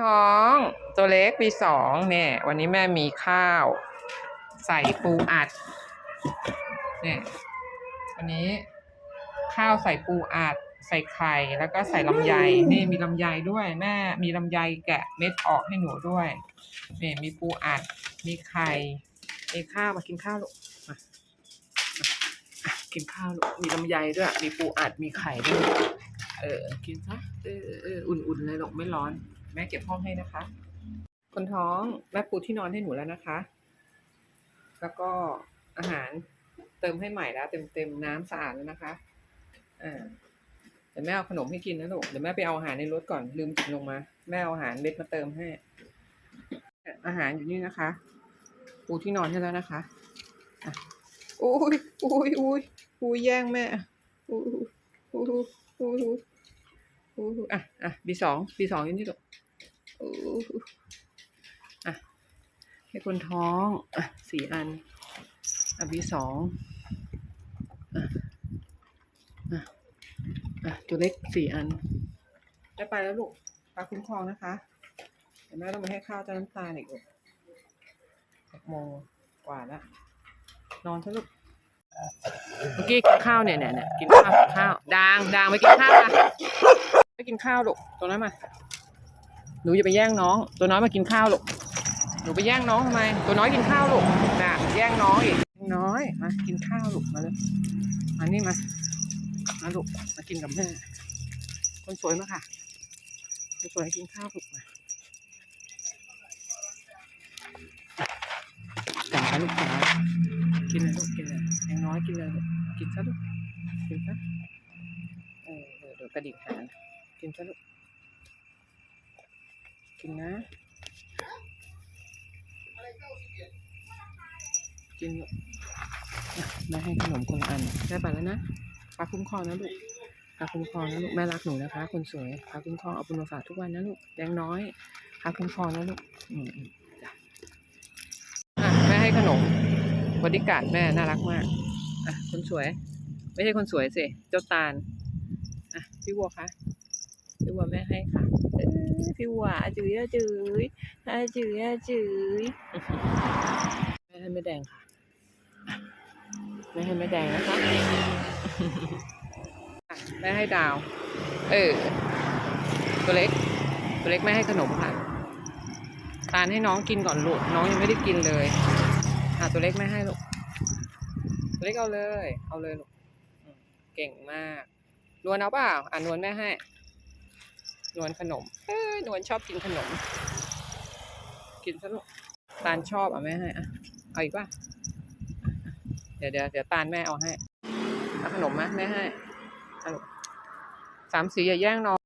น้องตัวเล็กปีสองเนี่ย วันนี้แม่มีข้าว ใส่ปูอัด เนี่ย วันนี้ ข้าวใส่ปูอัด ใส่ไข่ แล้วก็ใส่ลำไยนี่มีลำไยด้วย แม่มีลำไยแกะเม็ดออกให้หนูด้วยเนี่ยมีปูอัด มีไข่มีข้าวมากินข้าวลูกมากินข้าวลูกมีลำไยด้วย มีปูอัดมีไข่ด้วย เออกินซะเออเอออุ่นๆเลยหรอกไม่ร้อน แม่เก็บห้องให้นะคะ คนท้องแม่ปูที่นอนให้หนูแล้วนะคะ แล้วก็อาหารเติมให้ใหม่แล้วเต็มเต็มน้ำสะอาดแล้วนะคะอ่าเดี๋ยวแม่เอาขนมให้กินนะลูกเดี๋ยวแม่ไปเอาอาหารในรถก่อนลืมจิบลงมา แม่เอาอาหารเม็ดมาเติมให้ อาหารอยู่นี่นะคะ ปูที่นอนให้แล้วนะคะอะอุ้ยอุ้ยอุ้ยอุ้ยแย่งแม่อุ้ยอุ้ยอุ้ยอุ้ยอุ้ยอะอะบีสองบีสองอยู่นี่ลูก อุ้ยอะให้คนท้องอะสี่อันอะบีสองอะอะอะตัวเล็กสี่อันได้ไปแล้วลูกปลาคุ้มครองนะคะเดี๋ยวแม่ต้องไปให้ข้าวเจ้าน้ำตาลอีกลูกหกโมงกว่าแล้วนอนซะลูกเมื่อกี้กินข้าวเนี่ยเนี่ยเนี่ยกินข้าวกินข้าว ดางดางไปกินข้าวมาไปกินข้าวลูกตัวน้อยมา หนูอย่าไปแย่งน้อง ตัวน้อยมากินข้าวลูกหนูไปแย่งน้องทำไมตัวน้อยกินข้าวลูกน่ะแย่งน้องอีกน้อยมากินข้าวลูกมาเลยมานี่มามาลูกมากินกับแม่คนสวยมาค่ะคนสวยกินข้าวลูกมาจ๋าลูกจ๋ากินเลยลูกกินเลยยังน้อยกินเลยลูกกินซะลูกกินซะเออเดี๋ยวเดี๋ยวกระดิกหางกินซะลูก กินนะกินแม่ให้ขนมคนละอันได้ไปแล้วนะปลาคุ้มครองนะลูกปลาคุ้มครองนะลูกแม่รักหนูนะคะ คนสวยปลาคุ้มครองเอาบุญมาฝากทุกวันนะลูกแดงน้อยปลาคุ้มครองนะลูกอืมอืมจ้ะแม่ให้ขนมบริการดแม่น่ารักมากอะคนสวย ไม่ใช่คนสวยสิเจ้าตาลอะพี่วัวคะ พี่วัวแม่ให้ค่ะเอ้ยพี่วัวาจื้อจื้ออาจื้อจื้อแม่ให้แม่แดงค่ะแม่ให้แม่แดงนะคะแม่ให้ดาว เออตัวเล็ก ตัวเล็กแม่ให้ขนมค่ะตาลให้น้องกินก่อนลูกน้องยังไม่ได้กินเลยอะตัวเล็กแม่ให้ลูกตัวเล็กเอาเลย เอาเลยลูกเก่งมากนวลเอาเปล่าอะนวลแม่ให้ นวลขนมเอ้ยนวลชอบกินขนม กินซะลูกตาลชอบอะแม่ให้อะเอาอีกป่ะเดี๋ยวเดี๋ยวเดี๋ยวตาลแม่เอาให้เอาขนมมะแม่ให้สามสีอย่าแย่งน้อง